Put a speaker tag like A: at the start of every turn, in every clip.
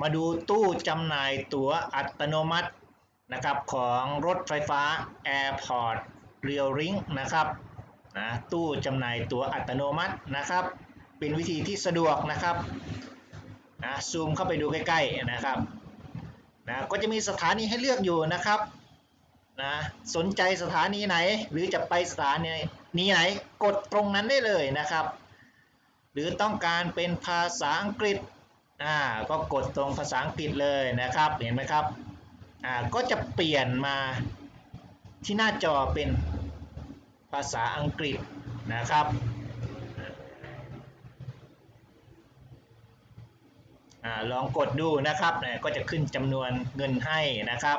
A: มาดูตู้จำหน่ายตั๋วอัตโนมัตินะครับของรถไฟฟ้า Airport Rail Link นะครับนะตู้จำหน่ายตั๋วอัตโนมัตินะครับ เป็นวิธีที่สะดวกนะครับนะซูมเข้าไปดูใกล้ๆนะครับนะก็จะมีสถานีให้เลือกอยู่นะครับนะสนใจสถานีไหน หรือจะไปสถานีนี้ไหนกดตรงนั้นได้เลยนะครับ หรือต้องการเป็นภาษาอังกฤษ อ่าก็กดตรงภาษาอังกฤษเลยนะครับ เห็นไหมครับอ่าก็จะเปลี่ยนมาที่หน้าจอเป็นภาษาอังกฤษนะครับอ่าลองกดดูนะครับเนี่ยก็จะขึ้นจำนวนเงินให้นะครับ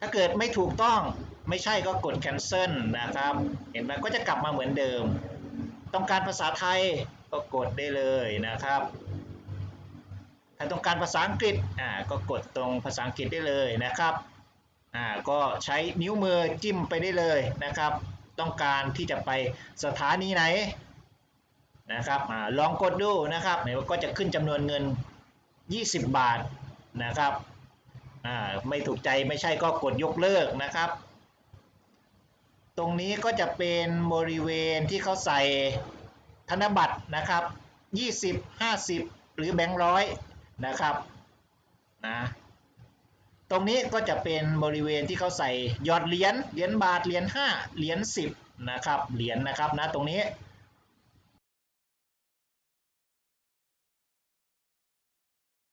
A: ถ้าเกิดไม่ถูกต้องไม่ใช่ก็กด cancel นะครับ เห็นไหมก็จะกลับมาเหมือนเดิม ต้องการภาษาไทยก็กดได้เลยนะครับ ต้องการภาษาอังกฤษอ่าก็กดตรงภาษาอังกฤษได้เลยนะครับอ่าก็ใช้นิ้วมือจิ้มไปได้เลยนะครับ ต้องการที่จะไปสถานีไหนนะครับอลองกดดูนะครับเนี่ยก็จะขึ้นจำนวนเงิน 20 บาทนะครับไม่ถูกใจไม่ใช่ก็กดยกเลิกนะครับ ตรงนี้ก็จะเป็นบริเวณที่เขาใส่ธนบัตรนะครับ 20 50 หรือแบงค์ร้อย นะครับนะตรงนี้ก็จะเป็นบริเวณที่เขาใส่ยอดเหรียญเหรียญบาทเหรียญ5เหรียญ10นะครับเหรียญนะครับนะตรงนี้